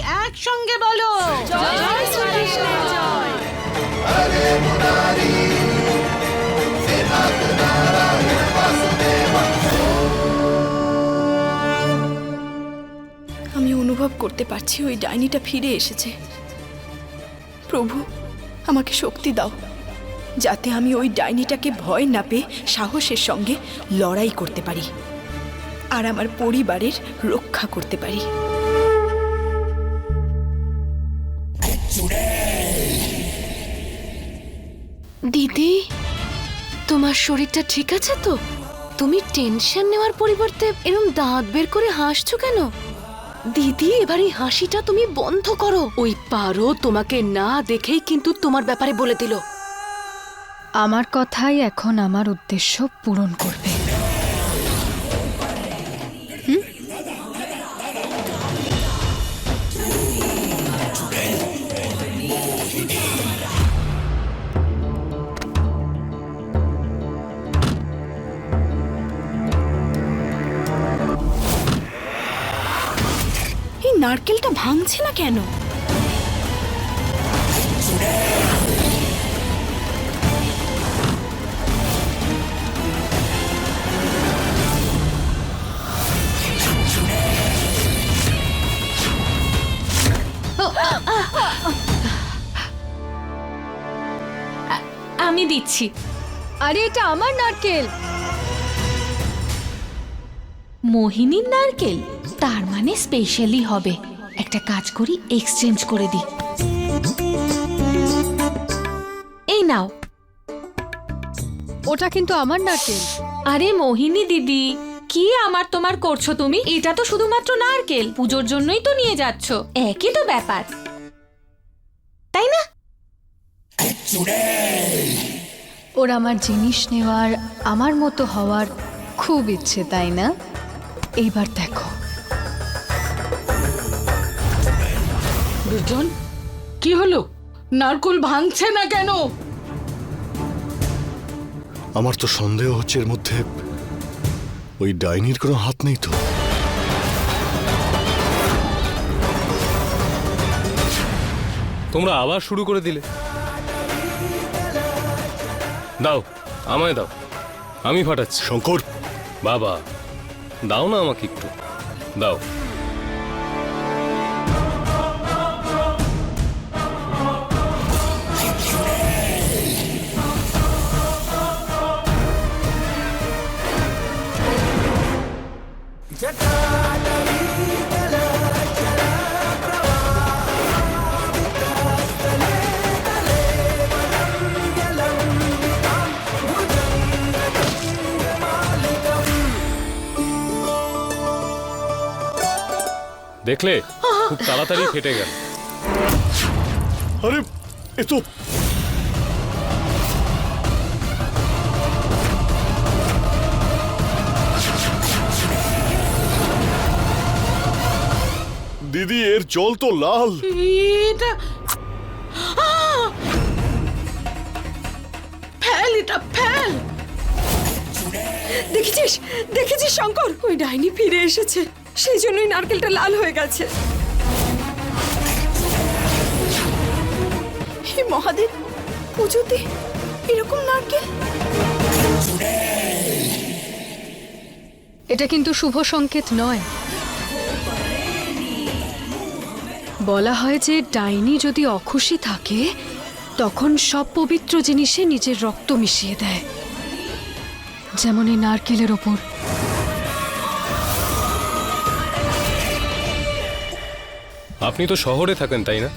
একসঙ্গে বলো। জয় শ্রীকৃষ্ণের জয় আমি অনুভব করতে পারছি ওই ডাইনিটা ফিরে এসেছে। প্রভু আমাকে শক্তি দাও যাতে আমি ওই ডাইনিটাকে ভয় না পেয়ে সাহসের সঙ্গে লড়াই করতে পারি আর আমার পরিবারের রক্ষা করতে পারি। দিদি, তোমার শরীরটা ঠিক আছে তো? তুমি টেনশন নেওয়ার পরিবর্তে এরকম দাঁত বের করে হাসছো কেন? দিদি, এবার এই হাসিটা তুমি বন্ধ করো। ওই পারো তোমাকে না দেখেই কিন্তু তোমার ব্যাপারে বলে দিল। আমার কথাই এখন আমার উদ্দেশ্য পূরণ করবে। নারকেলটা ভাঙছে না কেন? আমি দিচ্ছি। আরে এটা আমার নারকেল। মোহিনীর নারকেল? তার মানে স্পেশালি হবে। একটা কাজ করি এক্সচেঞ্জ করে দিই। এই নাও। ওটা কিন্তু আমার নারকেল। আরে মোহিনী দিদি কি আমার তোমার করছ তুমি? এটা তো শুধুমাত্র নারকেল। পুজোর জন্যই তো নিয়ে যাচ্ছ। একই তো ব্যাপার। তাই না? ওর আমার জিনিস নেওয়ার আমার মতো হওয়ার খুব ইচ্ছে তাই না? এইবার দেখো। দুজন? কি হলো? নারকোল ভাঙছে না কেন? আমার তো সন্দেহ হচ্ছে এর মধ্যে ওই ডাইনির কোনো হাত নেই তো। তোমরা আবার শুরু করে দিলে। দাও আমায় দাও। আমি ফাটাচ্ছি। শঙ্কর! বাবা। দাও না আমাকে একটু। দাও। দেখলে? খুব তাড়াতাড়ি ফেটে গেল। আরে এ তো দিদি এর জল তো লাল। এটা ফেল এটা ফেল! দেখেছিস? দেখেছিস শঙ্কর? ওই ডাইনি ফিরে এসেছে। সেই জন্যই নারকেলটা লাল হয়ে গেছে। মহাদেব, পুজোতে এরকম নারকেল? এটা কিন্তু শুভ সংকেত নয়। বলা হয় যে ডাইনি যদি অখুশি থাকে, তখন সব পবিত্র জিনিসে নিজের রক্ত মিশিয়ে দেয়। যেমন এই নারকেলের ওপর। আপনি তো শহরে থাকেন তাই না?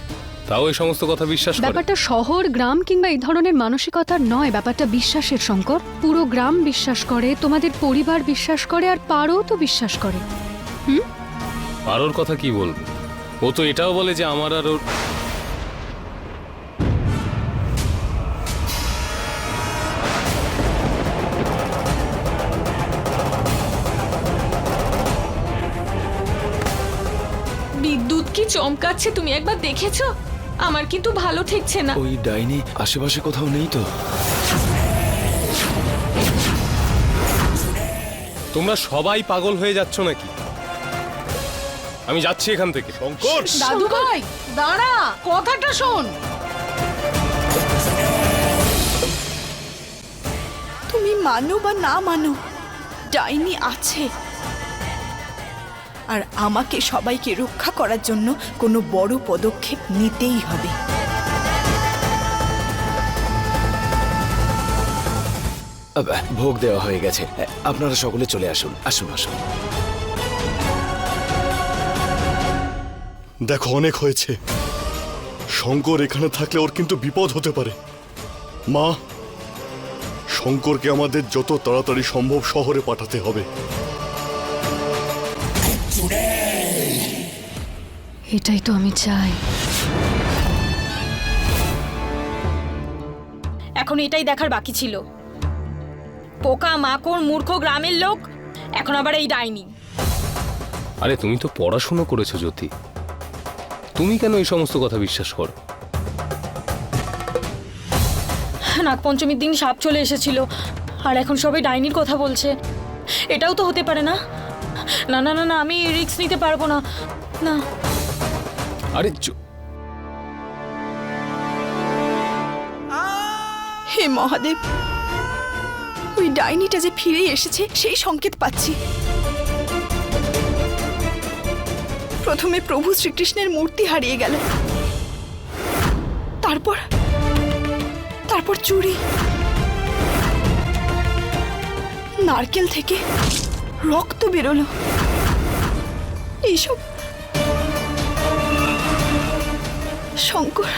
তাও এই সমস্ত কথা বিশ্বাস ব্যাপারটা শহর গ্রাম কিংবা এই ধরনের মানসিকতার নয় ব্যাপারটা বিশ্বাসের শঙ্কর পুরো গ্রাম বিশ্বাস করে তোমাদের পরিবার বিশ্বাস করে আর পারও তো বিশ্বাস করে। পারোর কথা কি বলব? ও তো এটাও বলে যে আমার আর ওর চমকাচ্ছে তুমি একবার দেখেছ? আমার কিন্তু ভালো ঠেকছে না। ওই ডাইনি আশেপাশে কোথাও নেই তো? তোমরা সবাই পাগল হয়ে যাচ্ছ নাকি? আমি যাচ্ছি এখান থেকে। শঙ্কর! দাদু ভাই দাঁড়া কথাটা শোন। তুমি মানো বা না মানো ডাইনি আছে। আর আমাকে সবাইকে রক্ষা করার জন্য কোনো বড় পদক্ষেপ নিতেই হবে। ভোগ দেওয়া হয়ে গেছে। আপনারা সকলে চলে আসুন। আসুন আসুন। দেখো অনেক হয়েছে। শঙ্কর এখানে থাকলে ওর কিন্তু বিপদ হতে পারে। মা শঙ্করকে আমাদের যত তাড়াতাড়ি সম্ভব শহরে পাঠাতে হবে। এটাই তো আমি চাই। এখন এটাই দেখার বাকি ছিল। পোকা মাকড় মূর্খ গ্রামের লোক এখন আবার এই ডাইনি। আরে তুমি তো পড়াশুনো করেছ জ্যোতি। তুমি কেন এই সমস্ত কথা বিশ্বাস করো? নাগপঞ্চমীর দিন সাপ চলে এসেছিল আর এখন সবাই ডাইনির কথা বলছে। এটাও তো হতে পারে না? না না না না আমি রিস্ক নিতে পারব না। না। আরে হে মহাদেব, ওই ডাইনিটা যে ফিরে এসেছে, সেই সংকেত পাচ্ছি। প্রথমে প্রভু শ্রীকৃষ্ণের মূর্তি হারিয়ে গেল তারপর তারপর চুরি। নারকেল থেকে রক্ত বেরোলো। এইসব শঙ্কর।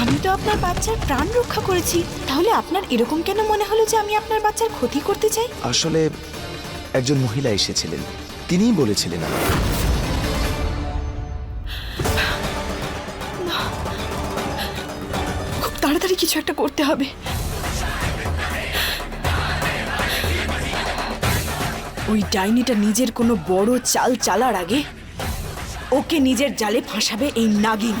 আমি তো আপনার বাচ্চার প্রাণ রক্ষা করেছি। তাহলে আপনার এরকম কেন মনে হলো যে আমি আপনার বাচ্চার ক্ষতি করতে চাই? আসলে একজন মহিলা এসেছিলেন। তিনিই বলেছিলেন খুব তাড়াতাড়ি কিছু একটা করতে হবে। ওই ডাইনিটা নিজের কোনো বড় চাল চালার আগে ওকে নিজের জালে ফাঁসাবে এই নাগিন।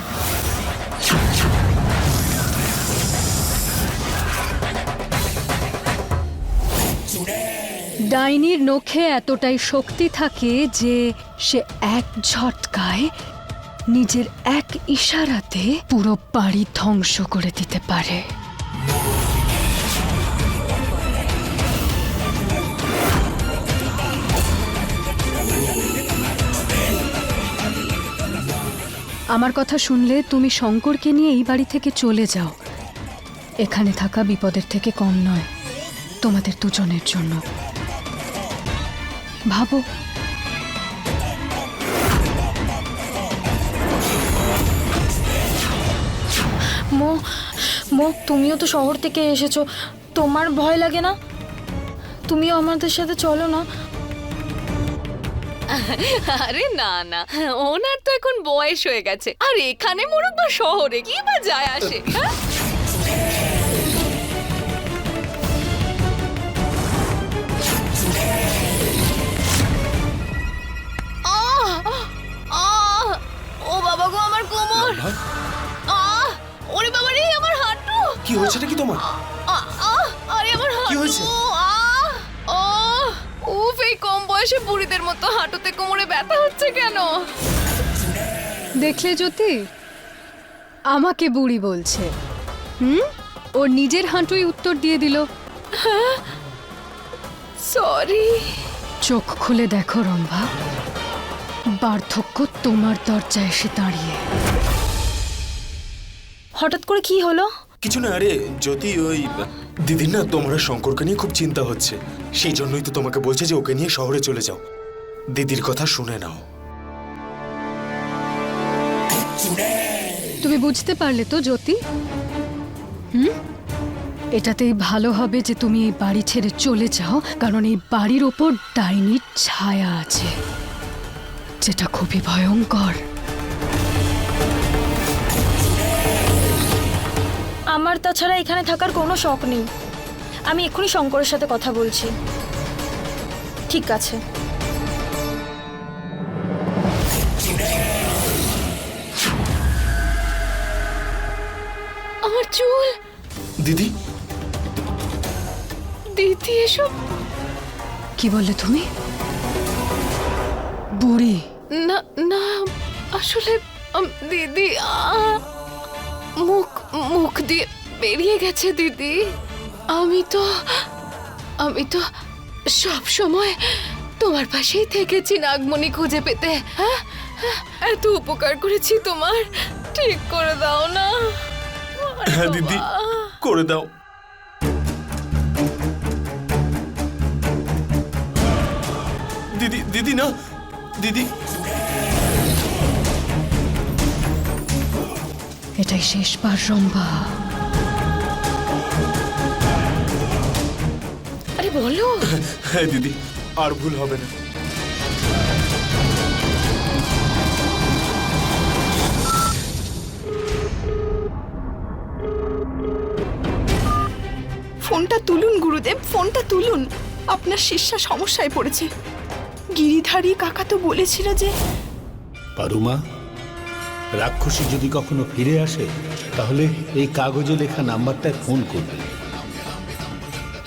ডাইনির নখে এতটাই শক্তি থাকে যে সে এক ঝটকায় নিজের এক ইশারাতে পুরো বাড়ি ধ্বংস করে দিতে পারে। আমার কথা শুনলে তুমি শঙ্করকে নিয়ে এই বাড়ি থেকে চলে যাও। এখানে থাকা বিপদের থেকে কম নয়, তোমাদের দুজনের জন্য। ভাবো। মো মো, তুমিও তো শহর থেকে এসেছ। তোমার ভয় লাগে না? তুমিও আমাদের সাথে চলো না। আরে না না ওনার তো এখন বয়স হয়ে গেছে আর এখানে মরুক বা শহরে কি বা যায় আসে হ্যাঁ? ও বাবা গো আমার কোমর! ওরে বাবা রে আমার হাঁটু কি হয়েছে নাকি তোমার! আরে আমার হাঁটু হয়েছে? আহ! আহ! উফ এই কম বয়সে বুড়িদের মতো হাঁটুতে কোমরে ব্যথা হচ্ছে কেন? দেখলে জ্যোতি আমাকে বুড়ি বলছে। হুম? ওর নিজের হাঁটুই উত্তর দিয়ে দিল। সরি। চোখ খুলে দেখো রম্ভা। বার্ধক্য তোমার দরজায় এসে দাঁড়িয়ে। হঠাৎ করে কি হলো? কিছু না আরে যদি ওই দিদির না তোমার শঙ্করকে নিয়ে খুব চিন্তা হচ্ছে। সেই জন্যই তো তোমাকে বলছে যে ওকে নিয়ে শহরে চলে যাও। দিদির কথা শুনে নাও। তুমি বুঝতে পারলে তো, জ্যোতি? হুম? এটাতেই ভালো হবে যে তুমি এই বাড়ি ছেড়ে চলে যাও, কারণ এই বাড়ির ওপর ডাইনির ছায়া আছে, যেটা খুবই ভয়ঙ্কর। আমার তাছাড়া এখানে থাকার কোনো শখ নেই। আমি এক্ষুনি শঙ্করের সাথে কথা বলছি। ঠিক আছে। আমার চুল দিদি? দিদি এসব কি বললে তুমি? বুড়ি। না না আসলে আম, দিদি আ, মুখ মুখ দিয়ে বেরিয়ে গেছে, দিদি। আমি তো আমি তো সব সময় তোমার পাশেই থেকেছি নাগমণি খুঁজে পেতে। হ্যাঁ? এত উপকার করেছি তোমার। ঠিক করে দাও না। হ্যাঁ দিদি, করে দাও। দিদি দিদি না, দিদি। এটাই শেষবার রম্ভা। আরে বলো। হ্যাঁ দিদি আর ভুল হবে না। ফোনটা তুলুন গুরুদেব ফোনটা তুলুন। আপনার শিষ্যা সমস্যায় পড়েছে। গিরিধারী কাকা তো বলেছিল যে পারুমা রাক্ষসী যদি কখনো ফিরে আসে তাহলে এই কাগজে লেখা নাম্বারটায় ফোন করবে।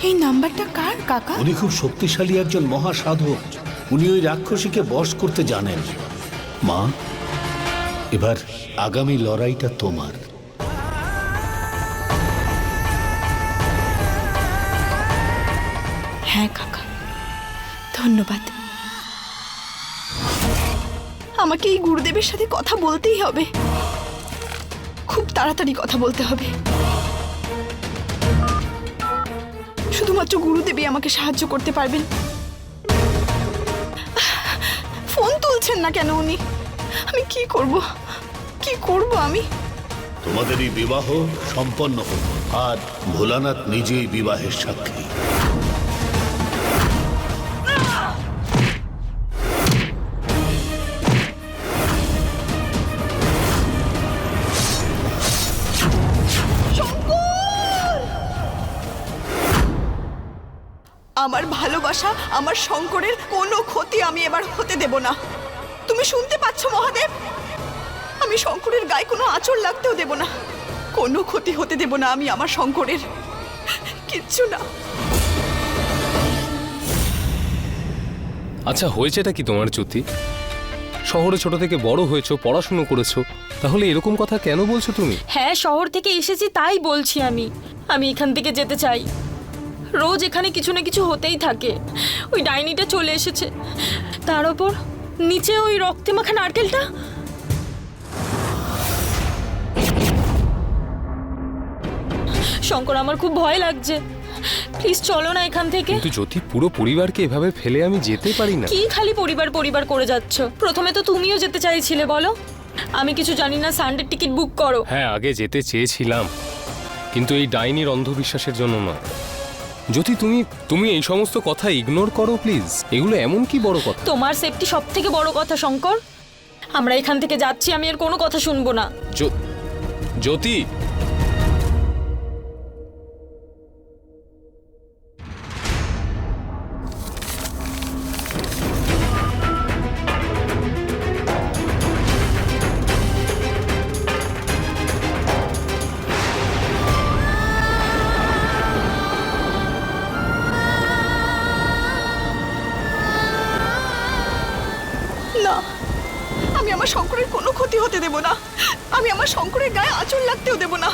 এই নাম্বারটা কার কাকা? উনি খুব শক্তিশালী একজন মহাসাধক। উনি ওই রাক্ষসীকে বশ করতে জানেন। মা এবার আগামী লড়াইটা তোমার। হ্যাঁ কাকা। ধন্যবাদ। আমাকে এই গুরুদেবের সাথে কথা বলতেই হবে। খুব তাড়াতাড়ি কথা বলতে হবে। শুধুমাত্র গুরুদেবী আমাকে সাহায্য করতে পারবেন। ফোন তুলছেন না কেন উনি? আমি কি করব? কি করব আমি? তোমাদের এই বিবাহ সম্পন্ন হোক। আর ভোলানাথ নিজেই বিবাহের সাক্ষী। আমার শঙ্করের কোনো ক্ষতি আমি এবার হতে দেব না। তুমি শুনতে পাচ্ছ মহাদেব? আমি শঙ্করের গায়ে কোনো আঁচড় লাগতেও দেব না। কোনো ক্ষতি হতে দেব না আমি আমার শঙ্করের। কিচ্ছু না। আচ্ছা হয়েছেটা কি তোমার জ্যোতি শহরে ছোট থেকে বড় হয়েছো পড়াশুনো করেছ তাহলে এরকম কথা কেন বলছো তুমি? হ্যাঁ শহর থেকে এসেছি তাই বলছি আমি। আমি এখান থেকে যেতে চাই। রোজ এখানে কিছু না কিছু হতেই থাকে। ওই ডাইনিটা চলে এসেছে। তার ওপর নিচে ওই রক্তে মাখা নারকেলটা? শঙ্কর আমার খুব ভয় লাগছে। প্লিজ চলো না এখান থেকে। কিন্তু জ্যোতি পুরো পরিবারকে এভাবে ফেলে আমি যেতে পারি না। কি খালি পরিবার পরিবার করে যাচ্ছ? প্রথমে তো তুমিও যেতে চাইছিলে বলো। আমি কিছু জানি না সানডে টিকিট বুক করো। হ্যাঁ আগে যেতে চেয়েছিলাম। কিন্তু এই ডাইনির অন্ধবিশ্বাসের জন্য নয়। জ্যোতি তুমি তুমি এই সমস্ত কথা ইগনোর করো প্লিজ এগুলো এমন কি বড় কথা? তোমার সেফটি সব থেকে বড় কথা শঙ্কর। আমরা এখান থেকে যাচ্ছি আমি আর কোনো কথা শুনব না। জ্যোতি। হতে দেব না। আমি আমার শঙ্করের গায়ে আঁচড় লাগতেও দেব না।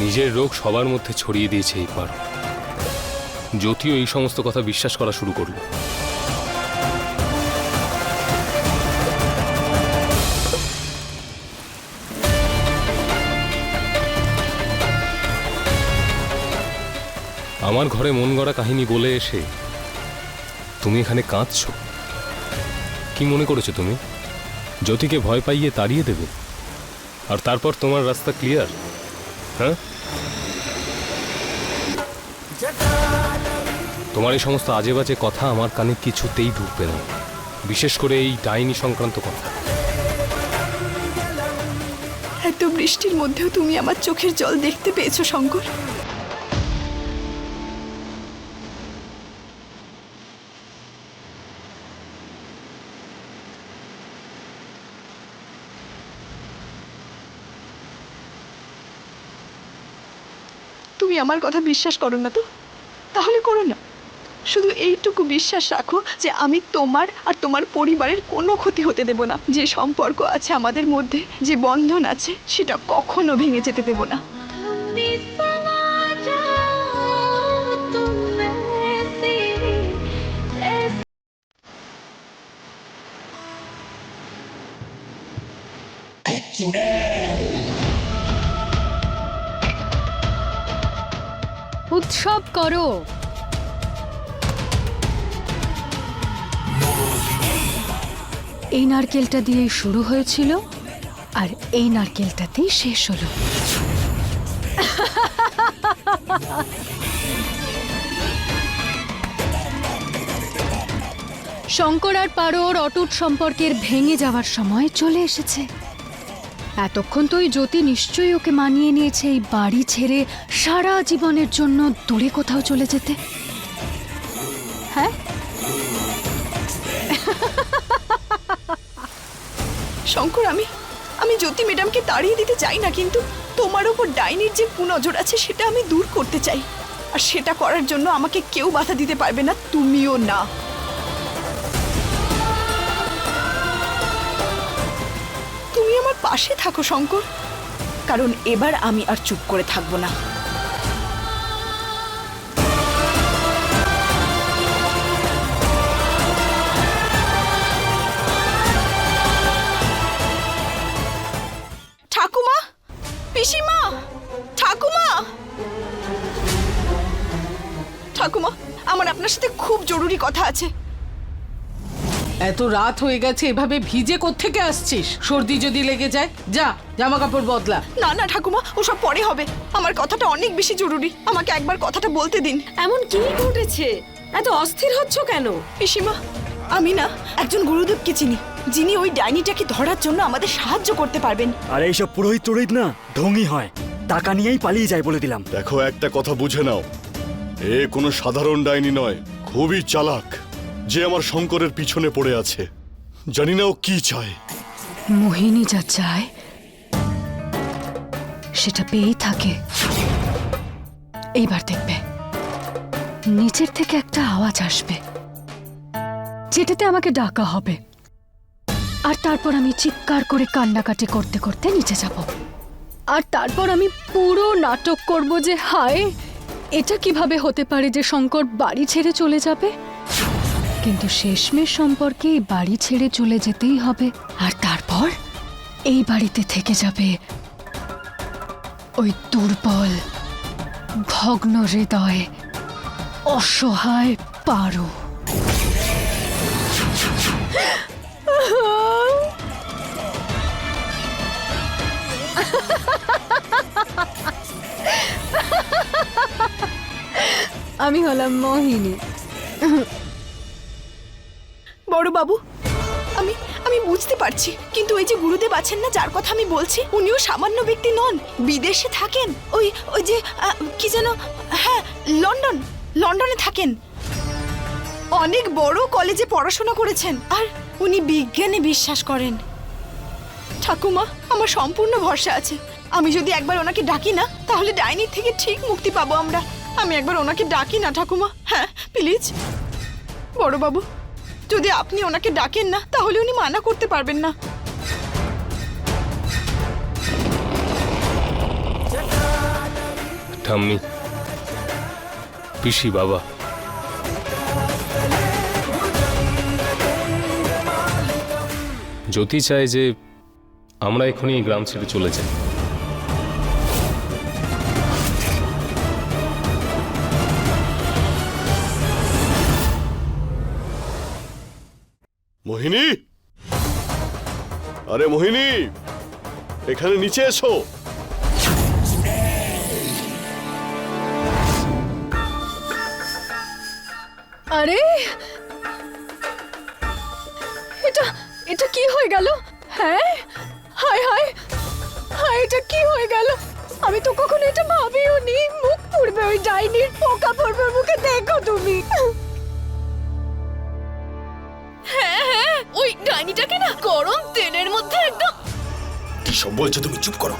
নিজের রোগ সবার মধ্যে ছড়িয়ে দিয়েছে এই পার জ্যোতিও এই সমস্ত কথা বিশ্বাস করা শুরু করল। আমার ঘরে মন গড়া কাহিনী বলে এসে তুমি এখানে কাঁদছো? কি মনে করেছ তুমি? জ্যোতিকে ভয় পাইয়ে তাড়িয়ে দেবে। আর তারপর তোমার রাস্তা ক্লিয়ার হ্যাঁ? তোমার এই সমস্ত আজে বাজে কথা আমার কানে কিছুতেই ঢুকবে না। বিশেষ করে এই ডাইনি সংক্রান্ত কথা। এত বৃষ্টির মধ্যেও তুমি আমার চোখের জল দেখতে পেয়েছ, শঙ্কর। আমার কথা বিশ্বাস করো না তো। তাহলে করো না। শুধু এইটুকু বিশ্বাস রাখো যে আমি তোমার আর তোমার পরিবারের কোনো ক্ষতি হতে দেব না। যে সম্পর্ক আছে আমাদের মধ্যে, যে বন্ধন আছে, সেটা কখনো ভেঙে যেতে দেব না। উৎসব করো। এই নারকেলটা দিয়েই শুরু হয়েছিল, আর এই নারকেলটাতেই শেষ হলো। শঙ্কর আর পারোর অটুট সম্পর্কের ভেঙে যাওয়ার সময় চলে এসেছে। এতক্ষণ তো ওই জ্যোতি নিশ্চয়ই ওকে মানিয়ে নিয়েছে এই বাড়ি ছেড়ে সারা জীবনের জন্য দূরে কোথাও চলে যেতে। হ্যাঁ? শঙ্কর, আমি আমি জ্যোতি ম্যাডামকে তাড়িয়ে দিতে চাই না, কিন্তু তোমার ওপর ডাইনির যে কুনজর আছে সেটা আমি দূর করতে চাই। আর সেটা করার জন্য আমাকে কেউ বাধা দিতে পারবে না, তুমিও না। পাশে থাকো, শঙ্কর। কারণ এবার আমি আর চুপ করে থাকব না। ঠাকুমা, পিসিমা, ঠাকুমা। ঠাকুমা, আমার আপনার সাথে খুব জরুরি কথা আছে। এত রাত হয়ে গেছে এভাবে ভিজে কোত্থেকে আসছিস? সর্দি যদি লেগে যায় যা জামা কাপড় বদলা। না না ঠাকুমা ওসব পরে হবে। আমার কথাটা অনেক বেশি জরুরি। আমাকে একবার কথাটা বলতে দিন। এমন কি ঘটেছে? এত অস্থির হচ্ছ কেন? পিসিমা আমি না একজন গুরুদেবকে চিনি যিনি ওই ডাইনিটাকে ধরার জন্য আমাদের সাহায্য করতে পারবেন। আর এইসব পুরোহিত টুরোহিত না ঢঙ্গি হয়। টাকা নিয়েই পালিয়ে যায় বলে দিলাম। দেখো একটা কথা বুঝে নাও। এ কোনো সাধারণ ডাইনি নয় খুবই চালাক। যে আমার শঙ্করের পিছনে পড়ে আছে। জানি না ও কি চায়। মোহিনী যা চায়, সেটা পেয়েই থাকে। এইবার দেখবে, নিচের থেকে একটা আওয়াজ আসবে, যেটাতে আমাকে ডাকা হবে। আর তারপর আমি চিৎকার করে কান্নাকাটি করতে করতে নিচে যাব। আর তারপর আমি পুরো নাটক করব যে, হায়, এটা কীভাবে হতে পারে যে শঙ্কর বাড়ি ছেড়ে চলে যাবে? কিন্তু শেষমেশ সম্পর্কে এই বাড়ি ছেড়ে চলে যেতেই হবে। আর তারপর? এই বাড়িতে থেকে যাবে ওই দুর্বল, ভগ্ন হৃদয়, অসহায় পারো। আমি হলাম মোহিনী। বড় বাবু। আমি আমি বুঝতে পারছি, কিন্তু ওই যে গুরুদেব আছেন না, যার কথা আমি বলছি, উনিও সামান্য ব্যক্তি নন, বিদেশে থাকেন। ওই ওই যে কি যেন হ্যাঁ লন্ডন, লন্ডনে থাকেন। অনেক বড় কলেজে পড়াশোনা করেছেন, আর উনি বিজ্ঞানে বিশ্বাস করেন। ঠাকুমা, আমার সম্পূর্ণ ভরসা আছে। আমি যদি একবার ওনাকে ডাকি না, তাহলে ডাইনির থেকে ঠিক মুক্তি পাবো আমরা। আমি একবার ওনাকে ডাকি না, ঠাকুমা। হ্যাঁ প্লিজ। বড় বাবু যদি আপনি ওনাকে ডাকেন না, তাহলে উনি মানা করতে পারবেন না। ঠাম্মি, পিসি বাবা। জ্যোতি চায় যে আমরা এখনই গ্রাম ছেড়ে চলে যাই। মোহিনী? আরে মোহিনী, এখানে নিচে এসো। আরে, এটা এটা কি হয়ে গেল? হ্যাঁ? হায় হায় হায়, এটা কি হয়ে গেল? আমি তো কখনো এটা ভাবিও নি মুখ পুড়বে ওই ডাইনির পোকা পড়বে মুখে, দেখো তুমি। ওই ডাইনিটাকে না গরম তেলের মধ্যে একদম কি সব বলছো তুমি? চুপ করো।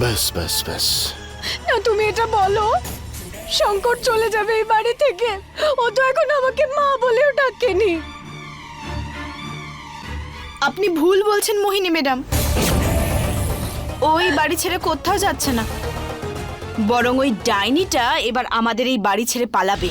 ব্যাস ব্যাস ব্যাস। না তুমি এটা বলো। শঙ্কর চলে যাবে এই বাড়ি থেকে। ও তো এখন আমাকে মা বলেও ডাকেনি। আপনি ভুল বলছেন মোহিনী ম্যাডাম। ওই বাড়ি ছেড়ে কোথাও যাচ্ছে না। বরং ওই ডাইনিটা এবার আমাদের এই বাড়ি ছেড়ে পালাবে।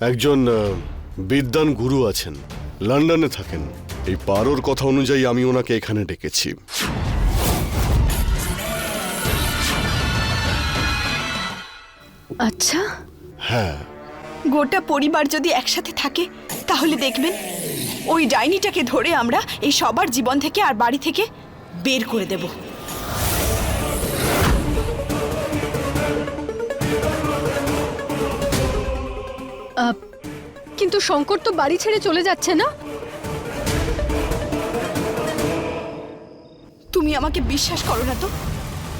একজন আহ, বিদ্বান গুরু আছেন। লন্ডনে থাকেন। এই পারোর কথা অনুযায়ী আমি ওনাকে এখানে ডেকেছি। আচ্ছা। হ্যাঁ। গোটা পরিবার যদি একসাথে থাকে তাহলে দেখবেন ওই ডাইনিটাকে ধরে আমরা এই সবার জীবন থেকে আর বাড়ি থেকে বের করে দেব। কিন্তু শঙ্কর তো বাড়ি ছেড়ে চলে যাচ্ছে না। তুমি আমাকে বিশ্বাস করো না তো?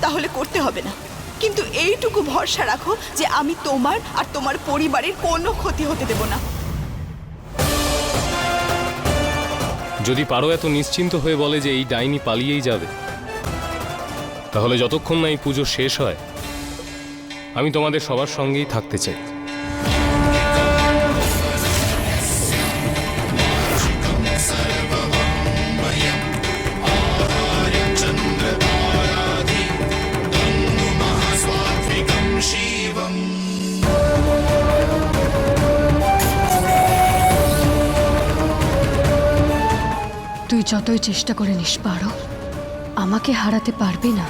তাহলে করতে হবে না। কিন্তু এইটুকু ভরসা রাখো যে আমি তোমার আর তোমার পরিবারের কোনো ক্ষতি হতে দেব না। যদি পারো এত নিশ্চিন্ত হয়ে বলে যে এই ডাইনি পালিয়েই যাবে তাহলে যতক্ষণ না এই পুজো শেষ হয় আমি তোমাদের সবার সঙ্গেই থাকতে চাই। যতই চেষ্টা করে নিস পারো আমাকে হারাতে পারবে না।